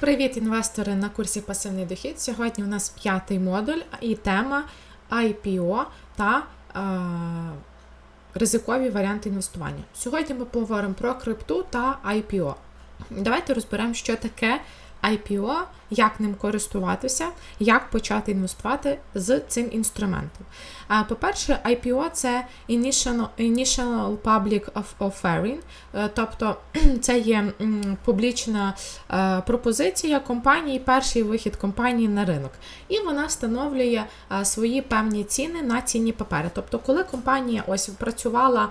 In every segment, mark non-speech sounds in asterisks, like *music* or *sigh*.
Привіт, інвестори на курсі Пасивний дохід. Сьогодні у нас п'ятий модуль і тема IPO та е, ризикові варіанти інвестування. Сьогодні ми поговоримо про крипту та IPO. Давайте розберемо, що таке IPO, як ним користуватися, як почати інвестувати з цим інструментом. По-перше, IPO це Initial, Public of Offering, е, тобто *clears throat* це є публічна е, пропозиція компанії, перший вихід компанії на ринок. І вона встановлює е, свої певні ціни на цінні папери. Тобто, коли компанія ось працювала,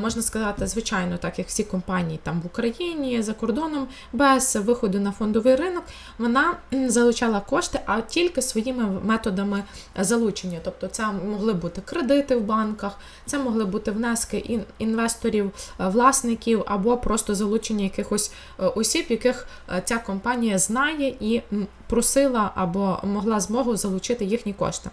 можна сказати, звичайно, так як всі компанії там в Україні, за кордоном, без виходу на фондовий ринок, вона залучала кошти, а тільки своїми методами залучення. Тобто, це могли бути кредити в банках, це могли бути внески інвесторів, е, власників або просто залучення якихось е, осіб, яких е, ця компанія знає і просила або могла змогу залучити їхні кошти.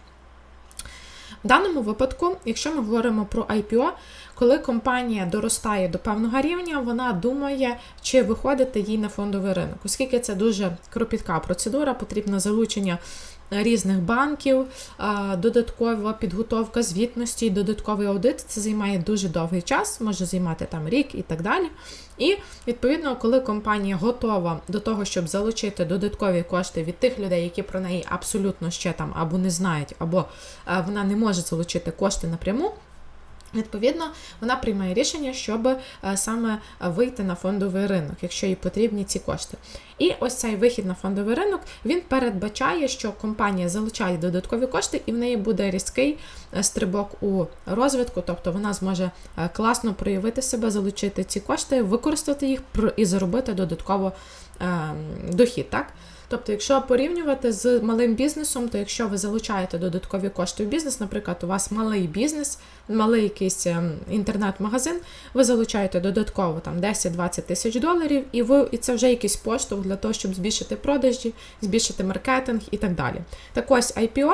В даному випадку, якщо ми говоримо про IPO, коли компанія доростає до певного рівня, вона думає, чи виходити їй на фондовий ринок, оскільки це дуже кропітка процедура, потрібно залучення різних банків, додаткова підготовка звітності, додатковий аудит. Це займає дуже довгий час, може займати там рік і так далі. І відповідно, коли компанія готова до того, щоб залучити додаткові кошти від тих людей, які про неї абсолютно ще там або не знають, або вона не може залучити кошти напряму. Відповідно, вона приймає рішення, щоб е, саме вийти на фондовий ринок, якщо їй потрібні ці кошти. І ось цей вихід на фондовий ринок він передбачає, що компанія залучає додаткові кошти, і в неї буде різкий е, стрибок у розвитку, тобто вона зможе е, класно проявити себе, залучити ці кошти, використати їх і заробити додатково е, дохід. Так? Тобто, якщо порівнювати з малим бізнесом, то якщо ви залучаєте додаткові кошти в бізнес, наприклад, у вас малий бізнес, малий якийсь ем, інтернет-магазин, ви залучаєте додатково там 10-20 тисяч доларів, і ви і це вже якийсь поштовх для того, щоб збільшити продажі, збільшити маркетинг і так далі. Так ось IPO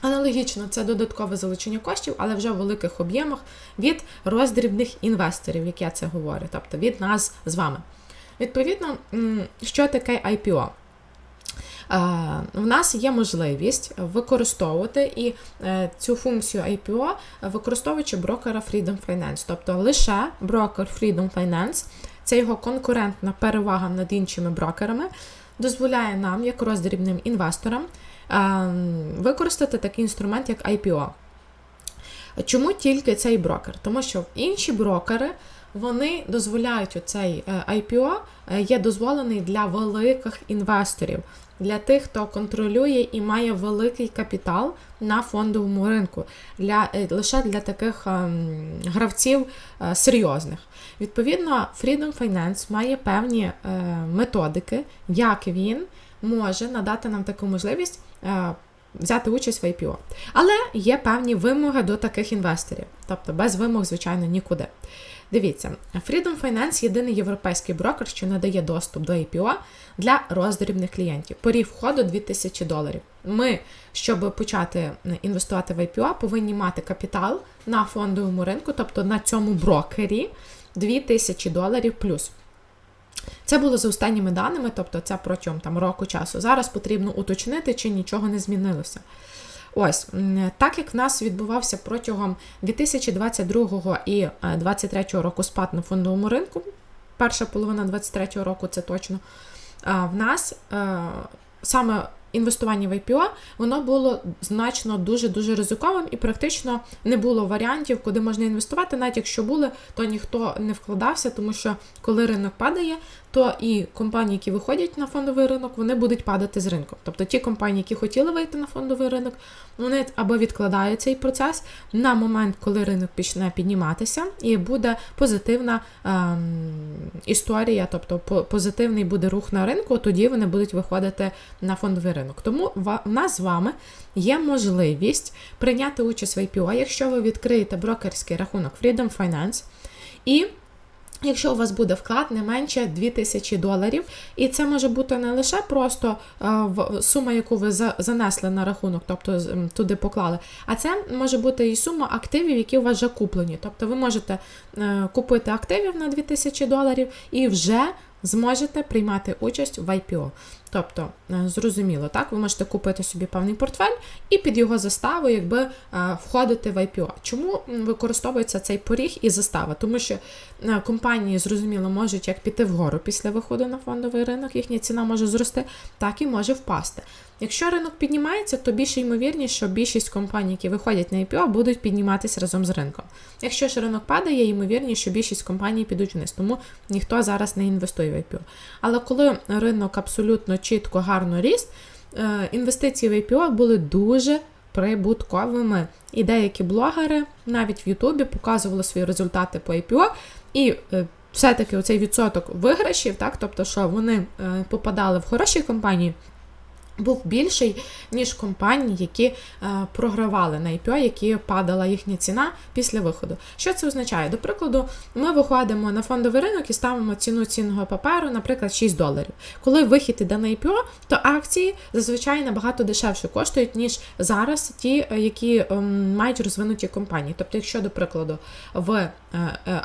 Аналогічно, це додаткове залучення коштів, але вже в великих об'ємах від роздрібних інвесторів, як я це говорю, тобто від нас з вами. Відповідно, що таке IPO? Е, В нас є можливість використовувати і е, цю функцію IPO, використовуючи брокера Freedom Finance. Тобто лише брокер Freedom Finance, це його конкурентна перевага над іншими брокерами, дозволяє нам, як роздрібним інвесторам, е, використати такий інструмент, як IPO. Чому тільки цей брокер? Тому що інші брокери вони дозволяють оцей IPO є дозволений для великих інвесторів, для тих, хто контролює і має великий капітал на фондовому ринку, для, е, лише для таких ем, гравців е, серйозних. Відповідно, Freedom Finance має певні е, методики, як він може надати нам таку можливість. Взяти участь в IPO. Але є певні вимоги до таких інвесторів. Тобто без вимог, звичайно, нікуди. Дивіться, Freedom Finance єдиний європейський брокер, що надає доступ до IPO для роздрібних клієнтів. Поріг входу 2000 доларів. Ми, щоб почати інвестувати в IPO, повинні мати капітал на фондовому ринку, тобто на цьому брокері 2000 доларів плюс. Це було за останніми даними, тобто це протягом там, року часу. Зараз потрібно уточнити, чи нічого не змінилося. Ось, так як в нас відбувався протягом 2022 і 2023 року спад на фондовому ринку, перша половина 2023 року це точно, в нас е, саме інвестування в IPO, воно було значно дуже-дуже ризиковим і практично не було варіантів, куди можна інвестувати. Навіть якщо були, то ніхто не вкладався, тому що коли ринок падає, то і компанії, які виходять на фондовий ринок, вони будуть падати з ринку. Тобто ті компанії, які хотіли вийти на фондовий ринок, вони або відкладають цей процес на момент, коли ринок почне підніматися, і буде позитивна ем, історія, тобто позитивний буде рух на ринку, тоді вони будуть виходити на фондовий ринок. Тому в нас з вами є можливість прийняти участь в IPO, якщо ви відкриєте брокерський рахунок Freedom Finance і Якщо у вас буде вклад не менше 2000 доларів, і це може бути не лише просто е, в- сума, яку ви за- занесли на рахунок, тобто туди поклали, а це може бути і сума активів, які у вас вже куплені. Тобто ви можете е, купити активів на 2000 доларів і вже зможете приймати участь в IPO. Тобто, е, зрозуміло, так, ви можете купити собі певний портфель і під його заставу якби е, входити в IPO. Чому використовується цей поріг і застава? Тому що е, компанії, зрозуміло, можуть як піти вгору після виходу на фондовий ринок, їхня ціна може зрости, так і може впасти. Якщо ринок піднімається, то більше ймовірність, що більшість компаній, які виходять на IPO, будуть підніматися разом з ринком. Якщо ж ринок падає, ймовірність, що більшість компаній підуть вниз, тому ніхто зараз не інвестує в IPO. Але коли ринок абсолютно чітко гарно ріс, е, інвестиції в IPO були дуже прибутковими. І деякі блогери навіть в Ютубі показували свої результати по IPO, і е, все-таки оцей відсоток виграшів, так, тобто, що вони е, попадали в хороші компанії був більший, ніж компанії, які е, програвали на IPO, які падала їхня ціна після виходу. Що це означає? До прикладу, ми виходимо на фондовий ринок і ставимо ціну цінного паперу, наприклад, 6 доларів. Коли вихід іде на IPO, то акції зазвичай набагато дешевше коштують, ніж зараз ті, е, які ем, мають розвинуті компанії. Тобто, якщо, до прикладу, в е, е,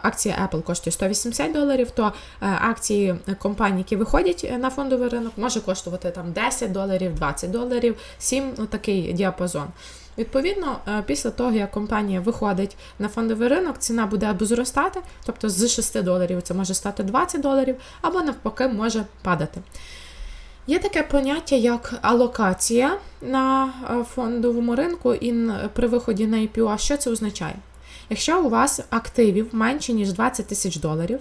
Apple коштує 180 доларів, то е, акції компаній, які виходять на фондовий ринок, може коштувати там 10 доларів доларів, 20 доларів, 7 ну, такий діапазон. Відповідно, е, після того, як компанія виходить на фондовий ринок, ціна буде або зростати, тобто з 6 доларів це може стати 20 доларів, або навпаки може падати. Є таке поняття, як алокація на е, фондовому ринку і при виході на IPO. Що це означає? Якщо у вас активів менше, ніж 20 тисяч доларів,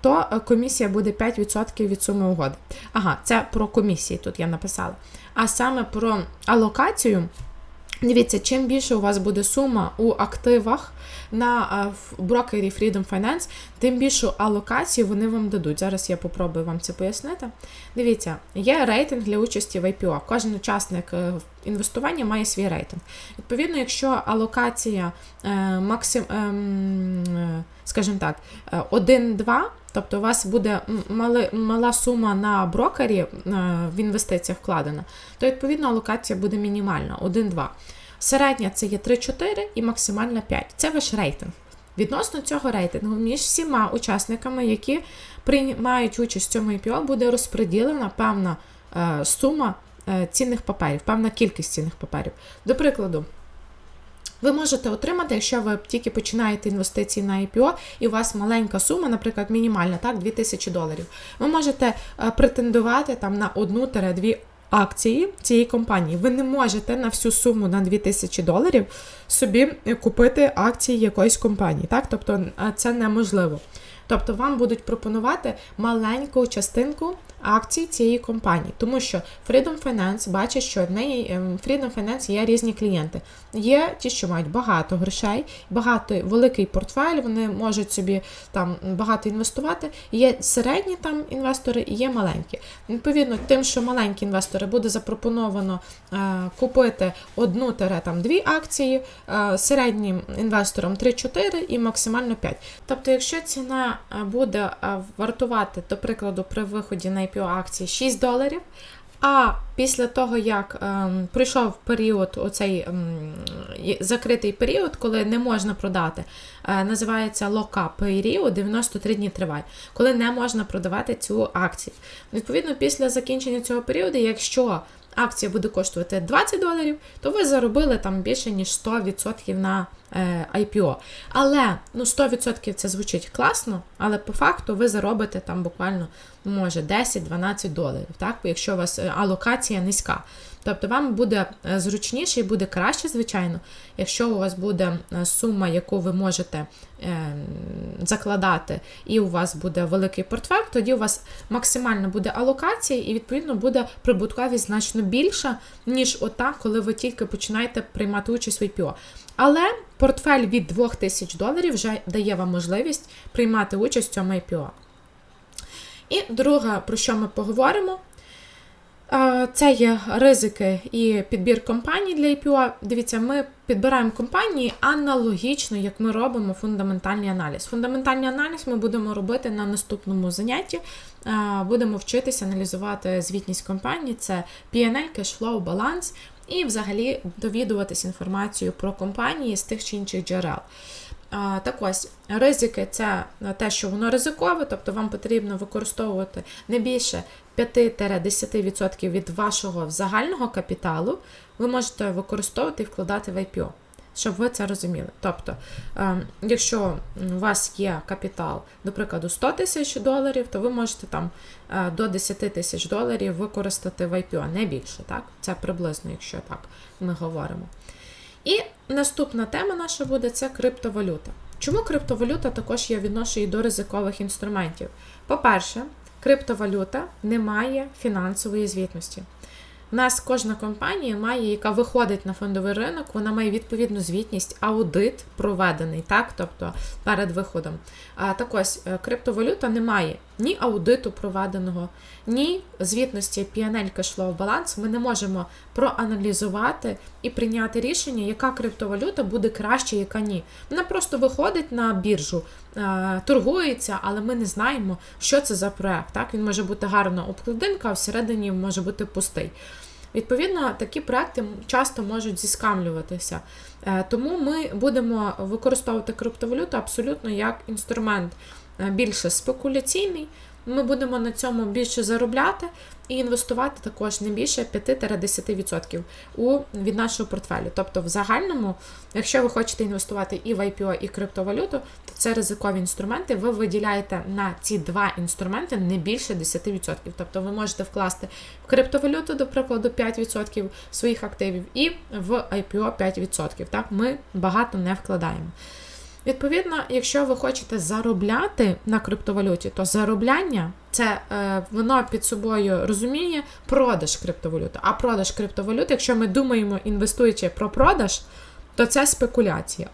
то комісія буде 5% від суми угоди. Ага, це про комісії тут я написала. А саме про алокацію. Дивіться, чим більше у вас буде сума у активах на брокері Freedom Finance, тим більшу алокацію вони вам дадуть. Зараз я попробую вам це пояснити. Дивіться, є рейтинг для участі в IPO. Кожен учасник е, інвестування має свій рейтинг. Відповідно, якщо алокація е, максим, е, скажімо так, 1-2. Тобто у вас буде мали, мала сума на брокері в інвестиціях вкладена, то відповідно алокація буде мінімальна 1-2. Середня це є 3-4 і максимальна 5. Це ваш рейтинг. Відносно цього рейтингу, між всіма учасниками, які приймають участь в цьому IPO, буде розподілена певна е, сума е, цінних паперів, певна кількість цінних паперів. До прикладу, ви можете отримати, якщо ви тільки починаєте інвестиції на IPO, і у вас маленька сума, наприклад, мінімальна, так, 2000 доларів. Ви можете е, претендувати там на 1-2 акції цієї компанії. Ви не можете на всю суму на 2000 доларів собі купити акції якоїсь компанії. Так? Тобто це неможливо. Тобто вам будуть пропонувати маленьку частинку акцій цієї компанії, тому що Freedom Finance бачить, що в неї ем, Freedom Finance є різні клієнти. Є ті, що мають багато грошей, багато великий портфель, вони можуть собі там багато інвестувати. Є середні там інвестори і є маленькі. Відповідно, тим, що маленькі інвестори буде запропоновано е, купити одну-дві акції, е, середнім інвесторам 3-4 і максимально 5. Тобто, якщо ціна е, буде е, вартувати, до прикладу, при виході на IPO акції 6 доларів. А після того, як ем, пройшов період, оцей ем, закритий період, коли не можна продати, е, називається lock-up період, 93 дні триває, коли не можна продавати цю акцію. Відповідно, після закінчення цього періоду, якщо акція буде коштувати 20 доларів, то ви заробили там більше, ніж 100% на е, IPO. Але ну 100% це звучить класно, але по факту ви заробите там буквально може 10-12 доларів, так? якщо у вас е, алокація низька. Тобто вам буде е, зручніше і буде краще, звичайно, якщо у вас буде е, сума, яку ви можете закладати, і у вас буде великий портфель, тоді у вас максимально буде алокація, і, відповідно, буде прибутковість значно більша, ніж ота, коли ви тільки починаєте приймати участь в IPO. Але портфель від 2000 доларів вже дає вам можливість приймати участь в цьому IPO. І друге, про що ми поговоримо, це є ризики і підбір компаній для IPO. Дивіться, ми підбираємо компанії аналогічно, як ми робимо фундаментальний аналіз. Фундаментальний аналіз ми будемо робити на наступному занятті. Будемо вчитися аналізувати звітність компанії, це PNL, кешфлоу, баланс, і взагалі довідуватись інформацію про компанії з тих чи інших джерел. Так ось, ризики це те, що воно ризикове, тобто вам потрібно використовувати не більше 5-10% від вашого загального капіталу, ви можете використовувати і вкладати в IPO. Щоб ви це розуміли. Тобто, ем, якщо у вас є капітал, до прикладу, 100 тисяч доларів, то ви можете там е, до 10 тисяч доларів використати в IPO, не більше, так? Це приблизно, якщо так ми говоримо. І наступна тема наша буде це криптовалюта. Чому криптовалюта також є відношенні до ризикових інструментів? По-перше, криптовалюта не має фінансової звітності. У нас кожна компанія має, яка виходить на фондовий ринок, вона має відповідну звітність, аудит проведений, так, тобто перед виходом. А так ось е, криптовалюта не має ні аудиту проведеного, ні звітності PNL Cashflow баланс. Ми не можемо проаналізувати і прийняти рішення, яка криптовалюта буде краще, яка ні. Вона просто виходить на біржу, е, торгується, але ми не знаємо, що це за проект. Так, він може бути гарна обкладинка, а всередині може бути пустий. Відповідно, такі проекти часто можуть зіскамлюватися. Е, тому ми будемо використовувати криптовалюту абсолютно як інструмент більше спекуляційний. Ми будемо на цьому більше заробляти і інвестувати також не більше 5-10% у, від нашого портфелю. Тобто, в загальному, якщо ви хочете інвестувати і в IPO, і криптовалюту, то це ризикові інструменти. Ви виділяєте на ці два інструменти не більше 10%. Тобто ви можете вкласти в криптовалюту, до прикладу, 5% своїх активів, і в IPO 5%. Так, ми багато не вкладаємо. Відповідно, якщо ви хочете заробляти на криптовалюті, то заробляння це е, воно під собою розуміє продаж криптовалюти. А продаж криптовалюти, якщо ми думаємо, інвестуючи про продаж, то це спекуляція.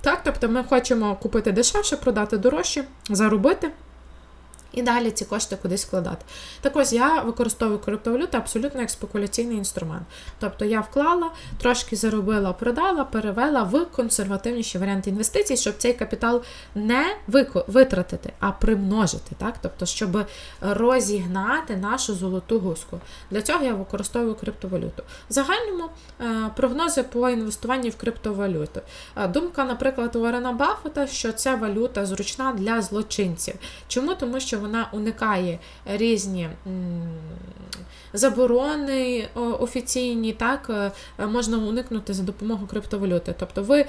Так, тобто ми хочемо купити дешевше, продати дорожче, заробити. І далі ці кошти кудись вкладати. Так ось я використовую криптовалюту абсолютно як спекуляційний інструмент. Тобто я вклала, трошки заробила, продала, перевела в консервативніші варіанти інвестицій, щоб цей капітал не витратити, а примножити. Так? Тобто, щоб розігнати нашу золоту гуску. Для цього я використовую криптовалюту. В загальному е, прогнози по інвестуванню в криптовалюту. Е, думка, наприклад, Уоррена Баффета, що ця валюта зручна для злочинців. Чому? Тому що вона уникає різні заборони офіційні, так, е, можна уникнути за допомогою криптовалюти. Тобто ви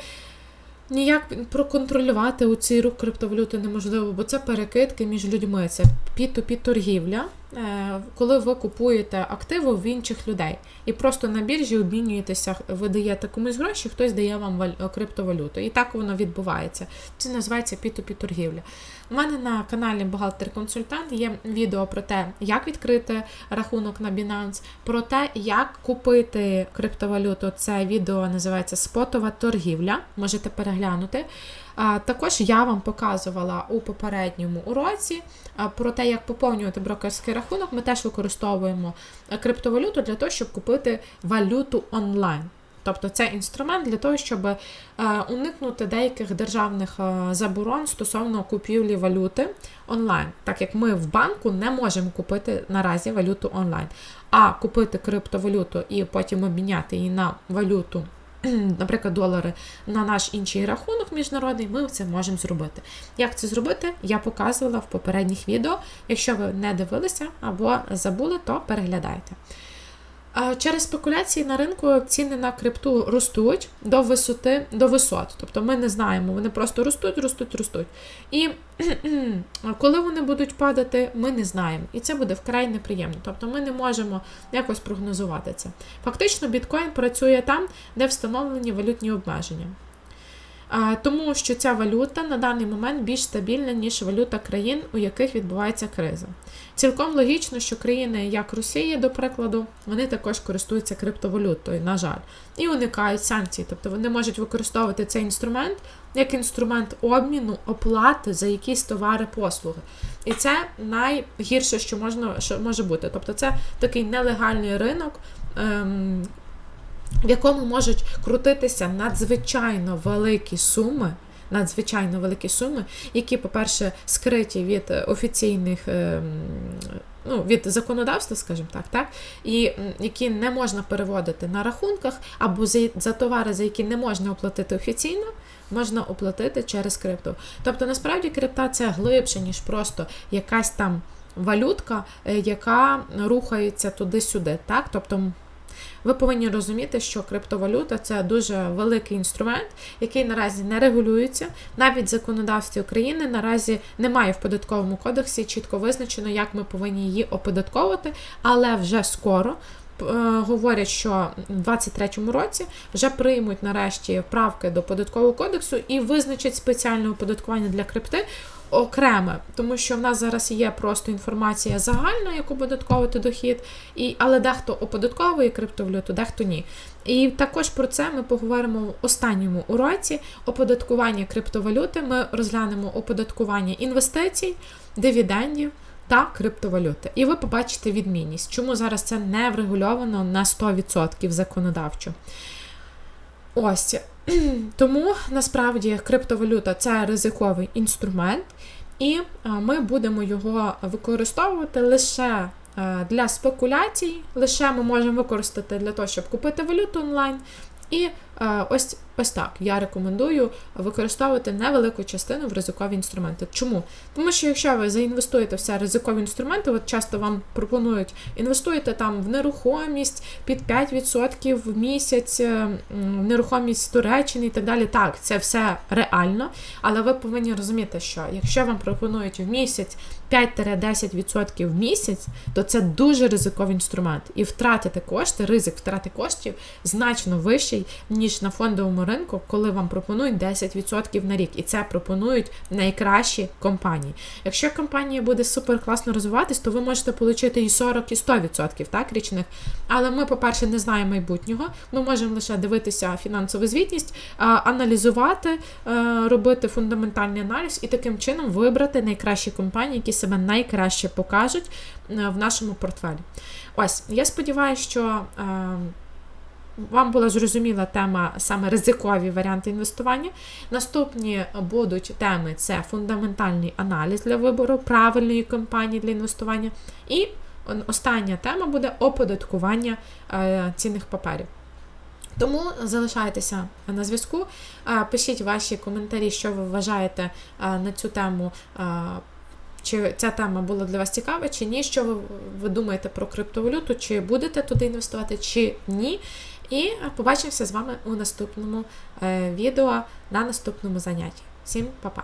ніяк проконтролювати у цей рух криптовалюти неможливо, бо це перекидки між людьми, це пі-ту-пі торгівля. Е, коли ви купуєте активи в інших людей і просто на біржі обмінюєтеся, ви даєте комусь гроші, хтось дає вам криптовалюту. І так воно відбувається. Це називається P2P торгівля. У мене на каналі Бухгалтер-консультант є відео про те, як відкрити рахунок на Binance, про те, як купити криптовалюту. Це відео називається Спотова торгівля. Можете переглянути. Також я вам показувала у попередньому уроці про те, як поповнювати брокерський рахунок. Ми теж використовуємо криптовалюту для того, щоб купити валюту онлайн. Тобто це інструмент для того, щоб уникнути деяких державних заборон стосовно купівлі валюти онлайн, так як ми в банку не можемо купити наразі валюту онлайн, а купити криптовалюту і потім обміняти її на валюту. *clears throat* наприклад, долари на наш інший рахунок міжнародний, ми це можемо зробити. Як це зробити, я показувала в попередніх відео. Якщо ви не дивилися або забули, то переглядайте. Через спекуляції на ринку ціни на крипту ростуть до висоти, до висот. Тобто ми не знаємо, вони просто ростуть, ростуть, ростуть. І коли вони будуть падати, ми не знаємо. І це буде вкрай неприємно. Тобто ми не можемо якось прогнозувати це. Фактично, біткоін працює там, де встановлені валютні обмеження тому що ця валюта на даний момент більш стабільна, ніж валюта країн, у яких відбувається криза. Цілком логічно, що країни, як Росія, до прикладу, вони також користуються криптовалютою, на жаль, і уникають санкцій. Тобто вони можуть використовувати цей інструмент як інструмент обміну, оплати за якісь товари, послуги. І це найгірше, що можна що може бути. Тобто, це такий нелегальний ринок. В якому можуть крутитися надзвичайно великі суми. Надзвичайно великі суми, які, по-перше, скриті від офіційних, ем, ну, від законодавства, скажімо так, так, і які не можна переводити на рахунках, або за, за товари, за які не можна оплатити офіційно, можна оплатити через крипту. Тобто, насправді, крипта це глибше, ніж просто якась там валютка, е, яка рухається туди-сюди. Так? Тобто, ви повинні розуміти, що криптовалюта це дуже великий інструмент, який наразі не регулюється. Навіть в законодавстві України наразі немає в податковому кодексі чітко визначено, як ми повинні її оподатковувати, але вже скоро. е, Говорять, що в 2023 році вже приймуть нарешті правки до податкового кодексу і визначать спеціальне оподаткування для крипти окреме, тому що в нас зараз є просто інформація загальна, як оподатковувати дохід, і, але дехто оподатковує криптовалюту, дехто ні. І також про це ми поговоримо в останньому уроці оподаткування криптовалюти. Ми розглянемо оподаткування інвестицій, дивідендів. Та криптовалюти. І ви побачите відмінність, чому зараз це не врегульовано на 100% законодавчо. Ось тому насправді криптовалюта це ризиковий інструмент, і е, ми будемо його використовувати лише е, для спекуляцій, лише ми можемо використати для того, щоб купити валюту онлайн. І ось ось так я рекомендую використовувати невелику частину в ризикові інструменти. Чому? Тому що якщо ви заінвестуєте все ризикові інструменти, от часто вам пропонують інвестуєте там в нерухомість під 5% в місяць, е, в нерухомість Туреччини і так далі. Так, це все реально, але ви повинні розуміти, що якщо вам пропонують в місяць 5-10% в місяць, то це дуже ризиковий інструмент. І втратити кошти, ризик втрати коштів значно вищий, ніж на фондовому ринку, коли вам пропонують 10% на рік. І це пропонують найкращі компанії. Якщо компанія буде супер класно розвиватись, то ви можете отримати і 40, і 100% так, річних. Але ми, по-перше, не знаємо майбутнього. Ми можемо лише дивитися фінансову звітність, аналізувати, е, робити фундаментальний аналіз і таким чином вибрати найкращі компанії, які себе найкраще покажуть е, в нашому портфелі. Ось, я сподіваюся, що. Е, Вам була зрозуміла тема саме ризикові варіанти інвестування. Наступні будуть теми: це фундаментальний аналіз для вибору правильної компанії для інвестування. І остання тема буде оподаткування е, цінних паперів. Тому залишайтеся на зв'язку, е, пишіть ваші коментарі, що ви вважаєте е, на цю тему. е, Чи ця тема була для вас цікава, чи ні? Що ви, ви думаєте про криптовалюту? Чи будете туди інвестувати, чи ні? І побачимося з вами у наступному е, відео на наступному занятті. Всім па-па!